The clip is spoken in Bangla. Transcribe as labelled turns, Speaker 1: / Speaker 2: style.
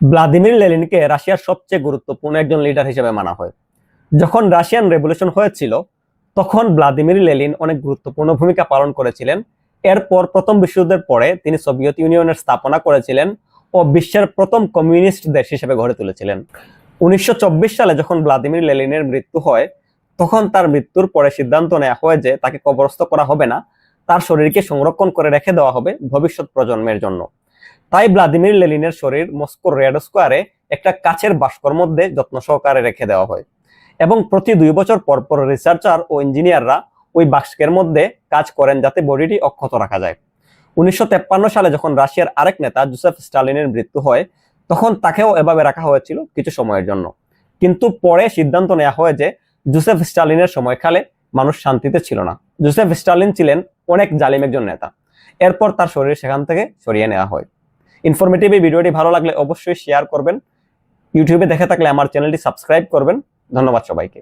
Speaker 1: ভ্লাদিমির লেনিনকে রাশিয়ার সবচেয়ে গুরুত্বপূর্ণ একজন লিডার হিসেবে মানা হয়। যখন রাশিয়ান রেভলিউশন হয়েছিল, তখন ভ্লাদিমির লেনিন অনেক গুরুত্বপূর্ণ ভূমিকা পালন করেছিলেন। এরপর প্রথম বিশ্বযুদ্ধের পরে তিনি সোভিয়েত ইউনিয়নের স্থাপনা করেছিলেন ও বিশ্বের প্রথম কমিউনিস্ট দেশ হিসেবে গড়ে তুলেছিলেন। উনিশশো চব্বিশ সালে যখন ভ্লাদিমির লেলিনের মৃত্যু হয়, তখন তার মৃত্যুর পরে সিদ্ধান্ত নেওয়া হয় যে তাকে কবরস্থ করা হবে না, তার শরীরকে সংরক্ষণ করে রেখে দেওয়া হবে ভবিষ্যৎ প্রজন্মের জন্য। তাই ভ্লাদিমির লেনিনের শরীর মস্কোর রেড স্কোয়ারে একটা কাচের বাস্কর মধ্যে যত্ন সহকারে রেখে দেওয়া হয়। এবং প্রতি দুই বছর পর পর রিসার্চার ও ইঞ্জিনিয়াররা ওই বাস্কের মধ্যে কাজ করেন যাতে বডিটি অক্ষত রাখা যায়। উনিশশো সালে যখন রাশিয়ার আরেক নেতা জোসেফ স্টালিনের মৃত্যু হয়, তখন তাকেও এভাবে রাখা হয়েছিল কিছু সময়ের জন্য। কিন্তু পরে সিদ্ধান্ত নেওয়া হয় যে জোসেফ স্টালিনের সময়কালে মানুষ শান্তিতে ছিল না। জোসেফ স্টালিন ছিলেন অনেক জালিম একজন নেতা। এরপর তার শরীর সেখান থেকে সরিয়ে নেওয়া হয়। ইনফরমেটিভ এই ভিডিওটি ভালো লাগলে অবশ্যই শেয়ার করবেন। ইউটিউবে দেখে থাকলে আমার চ্যানেলটি সাবস্ক্রাইব করবেন। ধন্যবাদ সবাইকে।